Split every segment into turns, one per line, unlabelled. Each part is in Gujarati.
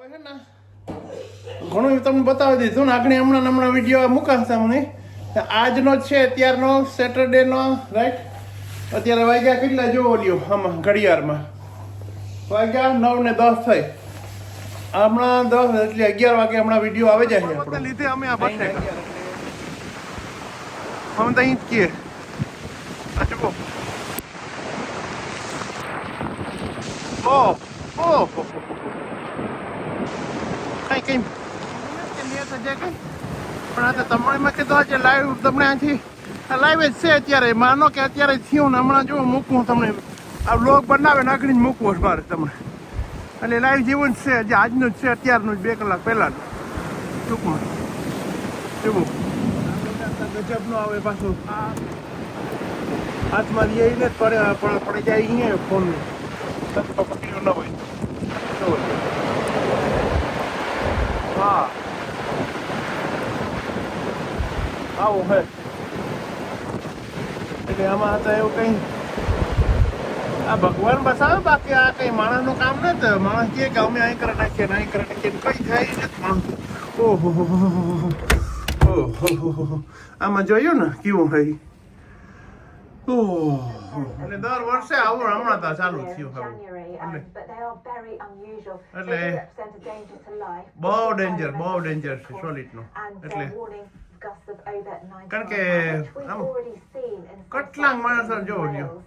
હવે છે ને? ઘણું તમને બતાવી દીધું ને. આગળ હમણાં હમણાં વીડિયો મૂકાશે મને. આજનો છે, અત્યારનો સેટરડેનો રાઈટ અત્યારે વાગ્યા કેટલા જોવો લ્યો આમાં, ઘડિયાળમાં. વાગ્યા નવ ને દસ થઈ. હમણાં દસ, એટલે અગિયાર વાગે હમણાં વીડિયો આવે જાય છે લીધે અમે આ બસ અમે તો અહીં જ કીએ. ઓ ઓ. કઈ કઈ પણ આ તો તમને મેં કીધું આજે લાઈવ તમને આથી લાઈવ જ છે અત્યારે. માનો કે અત્યારે થયું ને હમણાં જો મૂકું તમને. આ બ્લોગ બનાવે ને જ મૂકવો છે મારે તમને. એટલે લાઈવ જેવું જ છે જે આજનું જ છે, અત્યારનું જ, બે કલાક પહેલાંનું. ટૂંકમાં. એવું. ગજબનું આવે પાછું. હાથમાં લઈએ ને પડે પડી જાય અહીંયા ફોન ન હોય જુઓ. હા આવું હે. એટલે આમાં હતા એવું કઈ આ ભગવાન બસાવે બાકી આ કઈ માણસનું કામ નથી માણસ કહે કે અમે અહીં કરે નાખીએ ને અહીં કરે નાખીએ ને કઈ થાય નથી માણસ ઓહો આમાં જોયું ને કેવું ભાઈ. ઓહ એટલે દર વર્ષે આવું હમણાં તો ચાલુ થયું હવે
um.
એટલે. બહુ
very
બહુ
ડેન્જર
છે
course,
નું. એટલે
they're warning gusts of over 90
કારણ કે
which we've
આમ
already seen in some
કેટલાક
places
માણસો
in
જોવો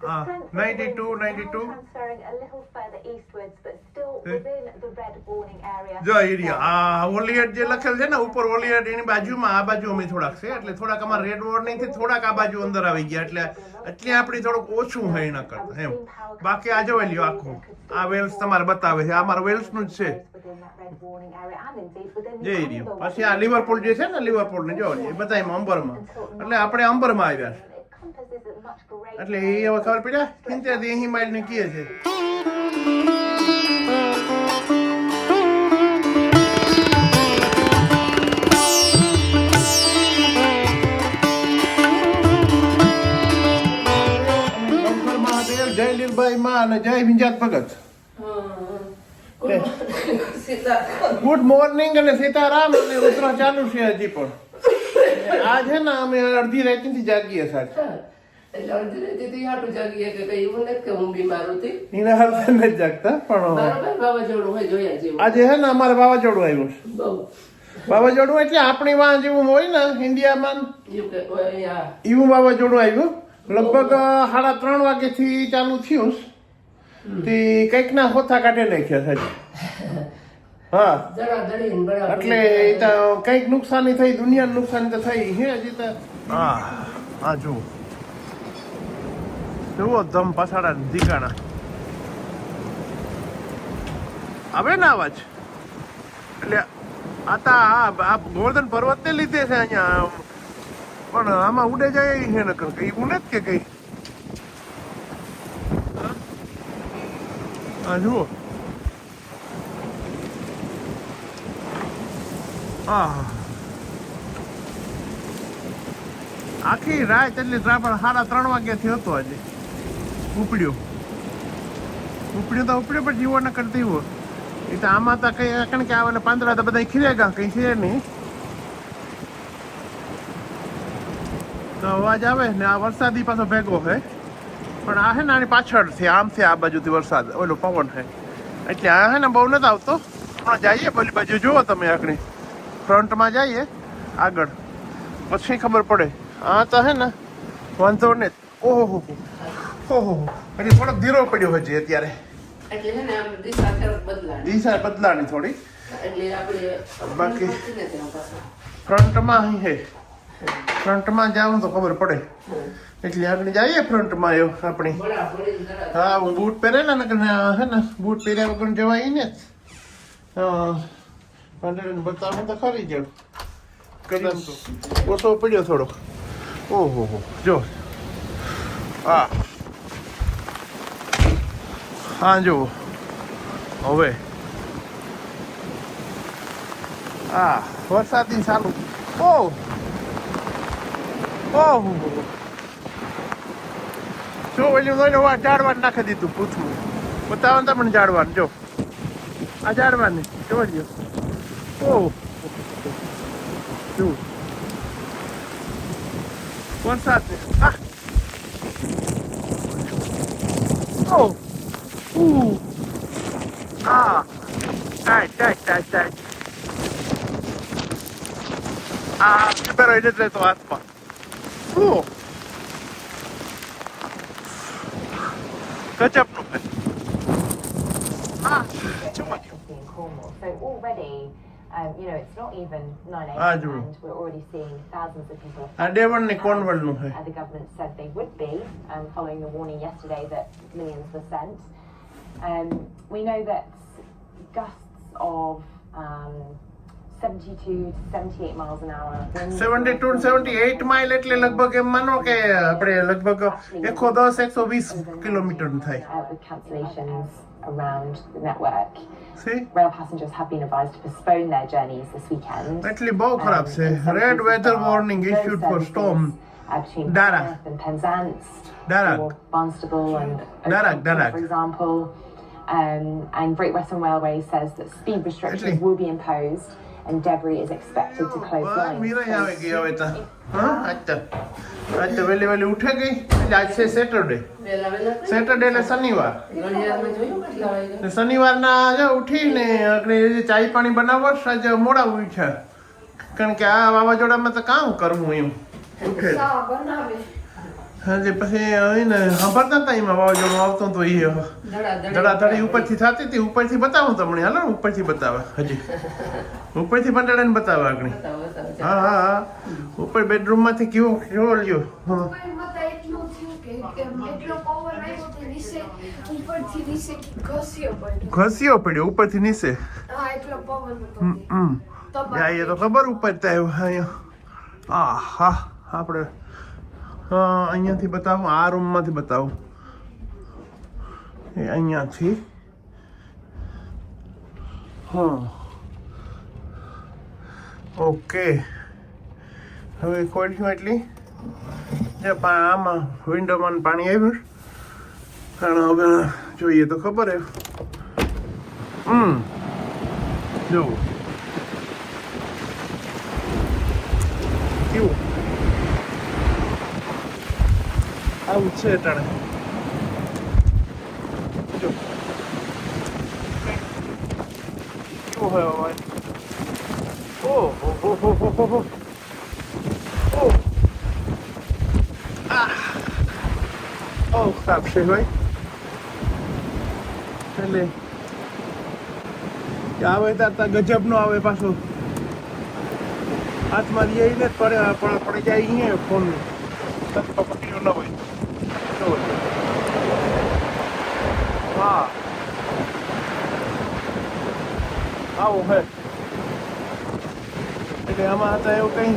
the
92,
winds
92.
now transferring a little further eastwards, but still within the red warning area.
જો એરિયા. આ ઓલિયટ જે લખેલ છે ને ઉપર ઓલિયટ એની બાજુમાં આ બાજુ અમે થોડાક છે એટલે થોડાક અમારે રેડ વોર્નિંગથી થોડાક આ બાજુ અંદર આવી ગયા એટલે એટલે આપણી થોડુંક ઓછું હોય એના કરતા એમ. બાકી આ જોઈ લ્યો આખું. આ વેલ્સ તમારે બતાવે છે. આ મારા વેલ્સનું જ છે. જે
the
પછી આ લિવરપુલ જે છે ને લિવરપુલ ને જો એ બધા અંબરમાં. એટલે આપણે અંબરમાં આવ્યા છે. એટલે એ હવે ખબર પડ્યા સિત્તેરથી એસી માઇલ ને કીએ છે. જય લીલભાઈ માં અને જય વિંજાત ભગત. ગુડ મોર્નિંગ અને સીતારામ અને રુદ્ર ચાલુ છે હજી પણ. આ છે ને અમે અડધી રાતથી જાગીએ સાહેબ.
એટલે અડધી રાતે હાટું જાગીએ કે કઈ એવું નથી કે હું બીમાર હતી.
એના હાલતા નથી જાગતા પણ
વાવાઝોડું હોય જોયા જેવું.
આજે ને અમારે વાવાઝોડું આવ્યું છે.
બહુ.
વાવાઝોડું એટલે આપણી વાં જેવું હોય ને ઇન્ડિયામાં.
એવું
વાવાઝોડું આવ્યું. લગભગ સાડા ત્રણ વાગ્યાથી ચાલુ થયું તે કંઈક ના હોથા કાઢી નાખ્યા છે હા.
જરા
એટલે એ તો કંઈક નુકસાની થઈ દુનિયાનું નુકસાન તો થઈ. હે હજી તો. હા હા જુઓ. જુઓ ધમ પસાડા ધીકાણા આવે ને અવાજ એટલે આ તા આ ગોવર્ધન પર્વત ને લીધે છે અહીંયા પણ આમાં ઉડે જાય એ છે નકર કઈ ઉડે જ કે કઈ? હા? હા જુઓ. આહ. આખી રાત એટલે પણ સાડા ત્રણ વાગ્યાથી હતો આજે. ઉપડ્યો. ઉપડ્યો તો ઉપડ્યો, પણ જીવો ન કરતી હોય. એ તો આમાં તો કઈ કારણ કે આવે પાંદડા તો બધા ખીરે ગયા કઈ છે નહીં. તો અવાજ આવે ને, આ વરસાદી પાછો ભેગો છે પણ આ છે ને આની આમ છે આ બાજુથી વરસાદ, ઓલો પવન છે એટલે આ છે ને બહુ નથી આવતો. પણ જઈએ પેલી બાજુ, જુઓ તમે આગળ ફ્રન્ટમાં જઈએ, આગળ. પછી ખબર પડે. આ તો હે ને, વાંધો ને ઓહો ઓહો એટલે થોડોક ધીરો પડ્યો હજી અત્યારે.
એટલે છે ને આમ દિશા બદલાય
દિશા બદલાની થોડી.
એટલે આપણે
બાકી-. ફ્રન્ટમાં અહીં હે. ફ્રન્ટમાં જાવ તો ખબર પડે. એટલે આગળ જઈએ ફ્રન્ટમાં એવું આપણી. હા હું બૂટ પહેરેલા ને હે ને બૂટ પહેર્યા વગર જવાય ને હા. પાંદડાને બતાવું તો ખરી જાવ તો ઓછો પડ્યો થોડોક. ઓહો હો. જો. હા. હા જો હવે. હા વરસાદની ચાલુ. ઓહ ઓહો જો, ઓલી જોઈને વા ઝાડવા નાખી દીધું, પૂછવું. બતાવો ને તમને જો. આ ઝાડવાની જોડજો ઓહ જો વરસાદ છે આ. Oh. Ooh. Ah. ಆಯ್ತು ಆಯ್ತು ಆಯ್ತು ಆಯ್ತು ಆ ಇಬ್ಬರು too much coffee
in Cornwall. So already, um, you know, it's not even 9 a.m.
Ah,
and we're already seeing thousands of people. And the government said they would be, um, following the warning yesterday that millions were sent. Um, we know that gusts of um, 72 to 78 miles an hour. winds
seventy two seventy eight mile એટલે લગભગ એમ માનો કે આપણે લગભગ એકસો દસ એકસો વીસ કિલોમીટર થાય
Uh, with cancellations around the network.
C
Rail passengers have been advised to postpone their journeys this weekend.
એટલી બહુ ખરાબ છે
Um, in some
red
cases
weather
there are
warning
road
issued for
services,
storm
uh, between
Dara.
Plymouth and Penzance
Darragh.
or Barnstable and
Darragh,
Oakland,
Darragh.
for example. Um, and Great Western Railway says that speed restrictions
Actually-
will be imposed and Debris is expected to close lines.
Meera આવે ગઈ હવે તો
If-
હા આજ તો આજ તો વહેલી વહેલી ઉઠે ગઈ એટલે આજ છે સેટરડે
વેલા વેલા કઈ?
સેટરડે એટલે શનિવાર
ઘડિયાળમાં જોયું કેટલા વાગ્યા?
ને શનિવારના જો ઉઠીને આપણે જે ચાય પાણી બનાવવા આજે મોડા ઉઠ્યા કારણ કે આ વાવાઝોડામાં તો કામ કરવું એમ હાજી પછી અહીં ને સાંભળતા હતા એમાં વાવાઝોડું આવતો હતો એ
ધડાધડી.
ઉપરથી થતી હતી ઉપરથી બતાવું તમને. હાલો ઉપરથી બતાવે હજી. ઉપરથી બંધાડાને બતાવે આગળ. હા હા હા. ઉપર બેડરૂમમાંથી કેવો કેવો લ્યો
એટલું એટલો આવ્યો ઘસ્યો પડ્યો.
ઉપરથી નીચે.
એટલો તે.
ખબર ઉપર થાય અહીંયા. હા હા આપણે અહીંયાથી બતાવું, આ રૂમમાંથી બતાવું. એ અહીંયાથી. હા. ઓકે. હવે ખોલ્યું એટલી. જે આમાં વિન્ડોમાં પાણી આવ્યું કારણ હવે જોઈએ તો ખબર હે હમ. જોવું કેવું? આવું છે અટાણે જો. કેવું હોય અવાજ? ઓ, હો હો હો હો હો હો. ઓ. આ ઓ ખરાબ છે ભાઈ. એટલે આવે ત્યાં ગજબ નો આવે પાછો. હાથમાં લઈ આવીને જ પડે, પણ આપણે જાય અહીંયા ફોન પકડીઓ ન હોય. જો. હા આવું હે એટલે આમાં હતા એવું કઈ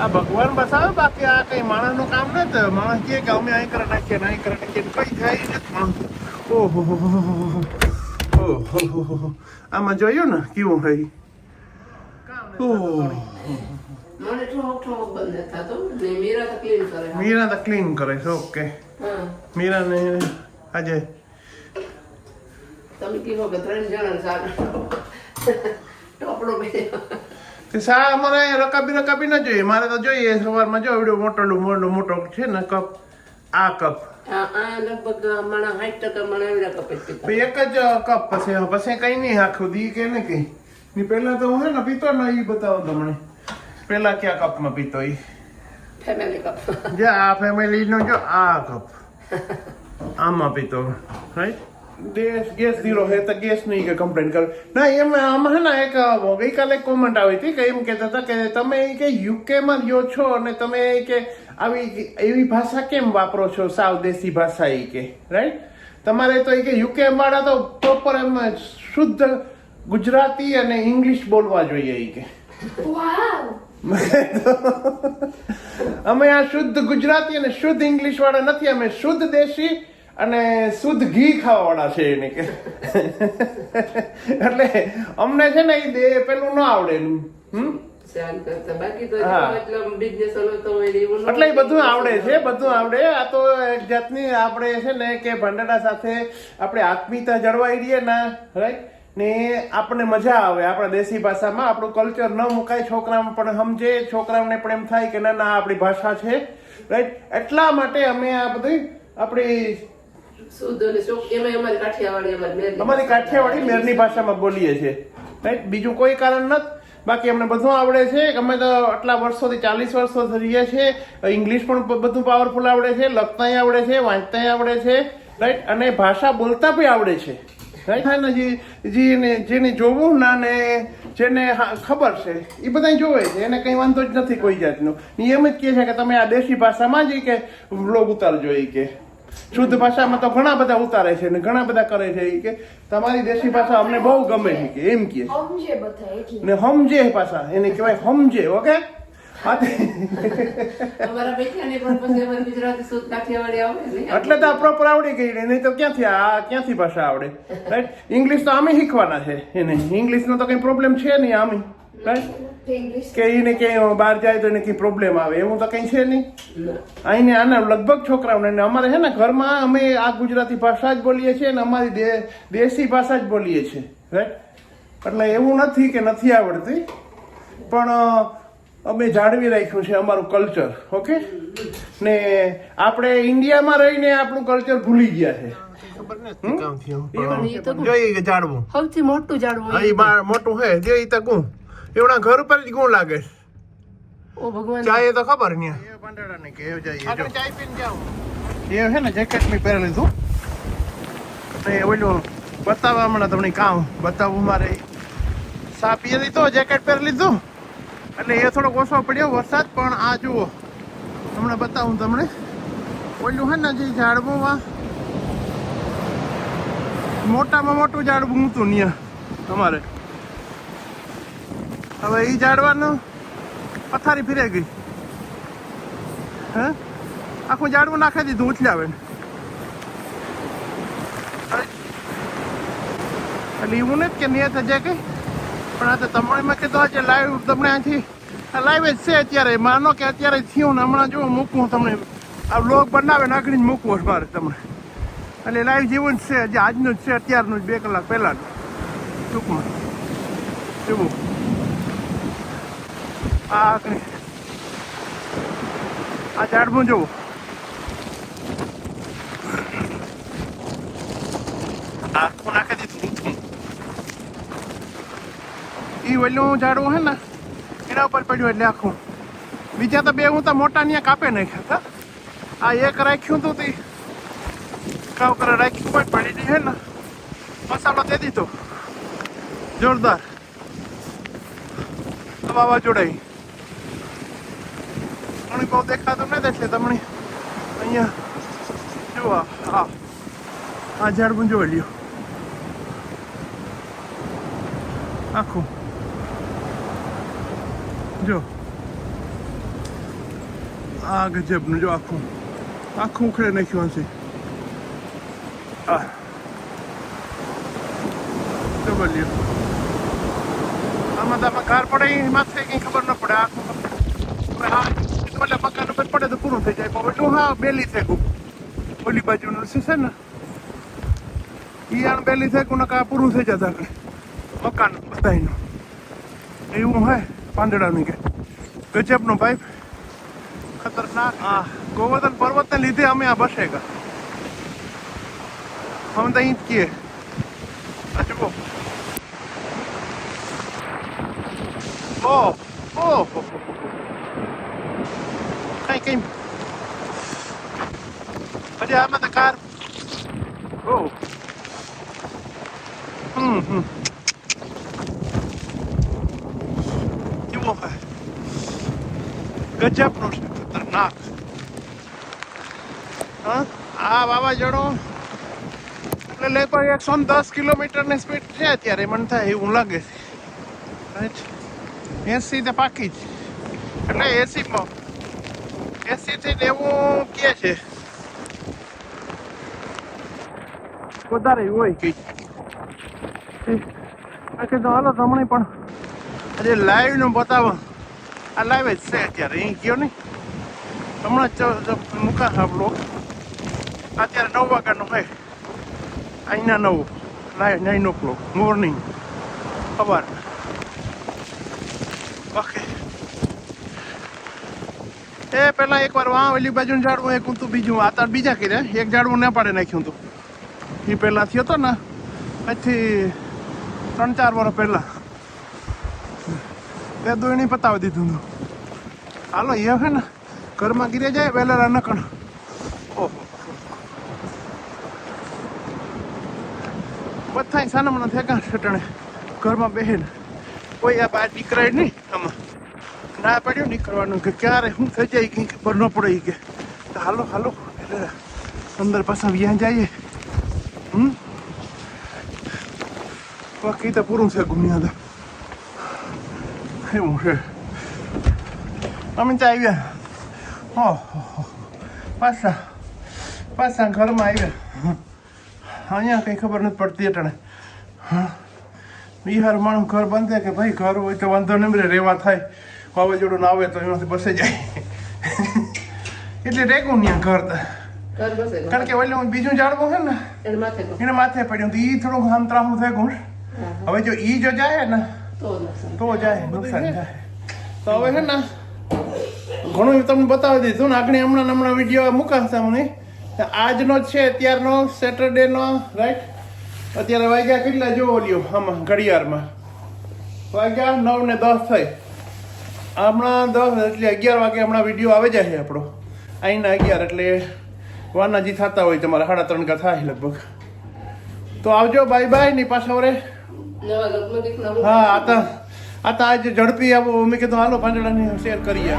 આ ભગવાન બતાવે બાકી આ કઈ માણસનું કામ નથી માણસ કહે કે અમે અહીં કરે નાખીએ ને અહીં કરે નાખીએ કંઈ થાય નથી માણસ ઓહો. આમાં જોયું ને કેવું ભાઈ ઓહ
મને ઠોક ઠોક બંધ થતો. ને મીરા તો clean કરે.
મીરા તો ક્લીન કરે છે ઓકે
હા.
મીરાને આજે
તમે કીધો કે ત્રણ જણા સારું ટોપડો.
તે સા અમારે અહીંયા રકાબી રકાબી ન જોઈએ મારે તો જોઈએ સવારમાં જો એવડું મોટોલું મોટો મોટો છે ને કપ આ કપ એક જ કપ પછી પછી કઈ નહીં આખું દી કે ને કઈ ની પહેલા તો હું હે ને પીતો ને એ બતાવો તમને પહેલા કયા કપમાં પીતો એ
ફેમિલી કપ
જે આ ફેમિલી નો જો આ કપ આમાં પીતો રાઈટ ગેસ ગેસ ઝીરો હે તો ગેસ નહીં કે કમ્પ્લેન કરે. ના એમ આમાં ને એક ગઈકાલે કોમેન્ટ આવી હતી કે એમ કહેતા હતા કે તમે ઈ કે યુકેમાં રહ્યો છો અને તમે ઈ કે આવી એવી ભાષા કેમ વાપરો છો? સાવ દેશી ભાષા એ કે રાઈટ તમારે તો એ કે યુકે વાળા તો પ્રોપર એમ શુદ્ધ ગુજરાતી અને ઇંગ્લિશ બોલવા જોઈએ એ કે.
વાવ
અમે આ શુદ્ધ ગુજરાતી અને શુદ્ધ ઇંગ્લિશ વાળા નથી અમે શુદ્ધ દેશી અને શુદ્ધ ઘી ખાવા વાળા છે એને કે. એટલે અમને છે ને એ પેલું ના આવડે. હમ? એટલે બધું આવડે છે બધું આવડે. આ તો એક જાતની આપણે છે ને કે ભંડારા સાથે આપણે આત્મીયતા જળવાઈ રહીએ ના રાઈટ ને આપણને મજા આવે આપણા દેશી ભાષામાં. આપણું કલ્ચર ન મુકાય છોકરાઓ પણ સમજે. છોકરાઓને પણ એમ થાય કે ના ના આપણી ભાષા છે. રાઈટ એટલા માટે અમે આ બધી આપણી
અમારી કાઠિયાવાડી અમારી
અમારી કાઠિયાવાડી મેરની ભાષામાં બોલીએ છીએ. રાઈટ બીજું કોઈ કારણ નથી. બાકી અમને બધું આવડે છે. અમે તો આટલા વર્ષોથી ચાલીસ વર્ષોથી રહીએ છીએ. ઇંગ્લિશ પણ બધું પાવરફુલ આવડે છે. લખતાંય આવડે છે વાંચતાંય આવડે છે. રાઈટ અને ભાષા બોલતા બી આવડે છે. હા જે જેને જેને જોવું ના ને જેને ખબર છે એ બધા જોવે છે એને કંઈ વાંધો જ નથી કોઈ જાતનો. નિયમ જ કહે છે કે તમે આ દેશી ભાષામાં જ કે વ્લોગ ઉતારજો એ કે. શુદ્ધ ભાષામાં તો ઘણા બધા ઉતારે છે ને ઘણા બધા કરે છે કે. તમારી દેશી ભાષા અમને બહુ ગમે છે કે એમ કે. ને સમજે પાછા એને કહેવાય સમજે ઓકે? એટલે તો પ્રોપર આવડી ગઈ ને નહીં તો ક્યાંથી આ ક્યાંથી ભાષા આવડે? રાઈટ ઇંગ્લિશ તો આમે શીખવાના છે એને. ઇંગ્લિશનો તો કઈ પ્રોબ્લેમ છે નહીં આમે. રાઈટ કે એને ક્યાંય બહાર જાય તો એને કઈ પ્રોબ્લેમ આવે. એવું તો કઈ છે નહીં. અહીંને આના લગભગ છોકરાઓને અમારે છે ને ઘરમાં અમે આ ગુજરાતી ભાષા જ બોલીએ છીએ ને અમારી દે- દેશી ભાષા જ બોલીએ છીએ. રાઈટ એટલે એવું નથી કે નથી આવડતી. પણ અમે જાળવી રાખ્યું છે અમારું કલ્ચર ઓકે ને આપણે ઇન્ડિયામાં રહીને આપણું કલ્ચર ભૂલી ગયા છે. જાળવું.
સૌથી મોટું ઝાડવું
મોટું હે જે ઈ તો ગું એવડા ઘર ઉપર જ ગું લાગે.
ઓ ભગવાન.
ચાય તો ખબર ને એ પાંડડા ને કે જઈએ જો. ચાય પીને જાવ એ હે ને જેકેટ મેં પહેરી લીધું. ને ઓલું બતાવવા હમણાં તમને કામ બતાવવું મારે. સા પીએ લીધો જેકેટ પહેરી લીધું. એટલે એ થોડોક ઓછો પડ્યો વરસાદ, પણ આ જુઓ. હમણાં બતાવું તમને. ઓલું હે ને જે ઝાડવું મોટામાં મોટું ઝાડવું હતું ત્યાં તમારે. હવે એ ઝાડવાનું પથારી ફિરે ગઈ. હે? આખું ઝાડવું નાખી દીધું ઉછલાવે એટલે એવું નથી કે નિયત હજે કે પણ આ તો તમને મેં કીધું આજે લાઈવ તમને અહીંથી લાઈવ જ છે અત્યારે. માનો કે અત્યારે થયું ને હમણાં જો મૂકવું તમને આ બ્લોગ બનાવે ને આગળ જ મૂકવો છે મારે તમને. એટલે લાઈવ જેવું જ છે જે આજનું જ છે, અત્યારનું જ, બે કલાક પહેલાંનું. ટૂંકમાં. જેવું આ આ ઝાડમાં જુઓ આખું નાખી દીધું ઈ ઓલું ઝાડવું હે ને, એના ઉપર પડ્યું એટલે આખું. બીજા તો બે હું તો મોટા ત્યાં કાપે નાખ્યા હતા. આ એક રાખ્યું તું તી. કાવ કરે રાખ્યું પણ પડી હે ને. મસાલો દે દીધો. જોરદાર. વાવાઝોડાઈ ઘણી બહુ દેખાતું નથી એટલે તમને અહીંયા જુઓ હા આ ઝાડ પણ જોઈ લ્યો. આખું જો આ ગજબનું જો આખું આખું ઉખડે નાખ્યું હશે. જો બોલ્યો આમાં તો આમાં કાર પડે, એમાં માથે કંઈ ખબર ન પડે. આખું એટલે મકાન ઉપર પડે તો પૂરું થઈ જાય. પણ એટલું બેલી થેકું ઓલી બાજુનું છે ને? ઈ બેલી થેકું ને કા પૂરું થઈ જતા મકાન બધાયનું. એવું હે પાંદડાની કે. ગજબનો પાઇપ ખતરનાક હા ગોવર્ધન પર્વતને લીધે અમે આ બસે ગયા. અમે તો અહીં જ કીએ. આ આમાં તો કાર. Oh. હમ હમ. કેવો હે ગજબનો છે ખતરનાક હા વાવાઝોડું એટલે લગભગ એકસો ને દસ કિલોમીટરની સ્પીડ છે અત્યારે, મને થાય એવું લાગે છે. એસી તો પાકી જ. એટલે એસીમાં એસી થી નેવું કે છે. વધારે હોય કઈ. બાકી તો હાલો તમને પણ આજે લાઈવનું બતાવો. આ લાઈવ જ છે અત્યારે, અહીં ગયો નહીં. હમણાં મૂકા આપણો અત્યારે નવ વાગ્યાનું હોય અહીંના નવ nine nine o'clock morning સવાર. ઓકે. એ પેલા એકવાર વાં ઓલી બાજુનું ઝાડવું એક ઊંતું બીજું. આ તાર બીજા કરે એક ઝાડવું ના પાડે નાખ્યું હતું. એ પહેલાં થયો હતો ને આજથી ત્રણ ચાર વર્ષ પહેલાં. તે દોયણી પતાવી દીધું હતું. હાલો એ હે ને, ઘરમાં ગીરે જાય વહેલા નકણ. બધા સાનામાં થેકા છટણે ઘરમાં બેહીને. કોઈ આ બહાર નીકળાય નહીં આમાં. ના પડ્યો નીકળવાનું કે ક્યારે, શું થઈ જાય કંઈ ખબર ન પડે કે. હાલો હાલો. એટલે અંદર પાછા વ્યાં જઈએ. હમ? બાકી તો પૂરું છે ગુમ્યા તો એવું છે. અમે ત્યાં આવ્યા. હો પાછા પાછા ઘરમાં આવ્યા. અહીંયા કંઈ ખબર નથી પડતી અટાણે. હા. બિહાર માણસ ઘર બાંધે કે ભાઈ ઘર હોય તો વાંધો નહીં રે રેવા થાય. વાવાઝોડું ના આવે તો એમાંથી બસે જાય. એટલે રેગું ત્યાં ઘર કારણ કે ઓલું બીજું જાણવું છે ને
એને માથે
પડ્યું તો એ થોડું અંતરામું થાય
ગુણ
હવે જો ઈ જો જાય ને
તો
જાય નુકસાન થાય. તો હવે છે ને ઘણું તમને બતાવી દીધું ને આગળ હમણાં હમણાં વીડિયો મૂકાશે મને. આજનો છે અત્યારનો સેટરડેનો રાઈટ અત્યારે વાગ્યા કેટલા? જોવો લ્યો આમાં ઘડિયાળમાં. વાગ્યા નવ ને દસ થઈ. હમણાં દસ એટલે અગિયાર વાગે હમણાં વીડિયો આવે જાય આપણો. અહીંના અગિયાર એટલે વાનાજી થતા હોય તમારા સાડા ત્રણ કા થાય લગભગ. તો આવજો બાય બાયની પાછા વરે. હા આ તો આ તો આજે ઝડપી આવો. મેં કીધું હાલો પાંદડાની શેર કરીએ.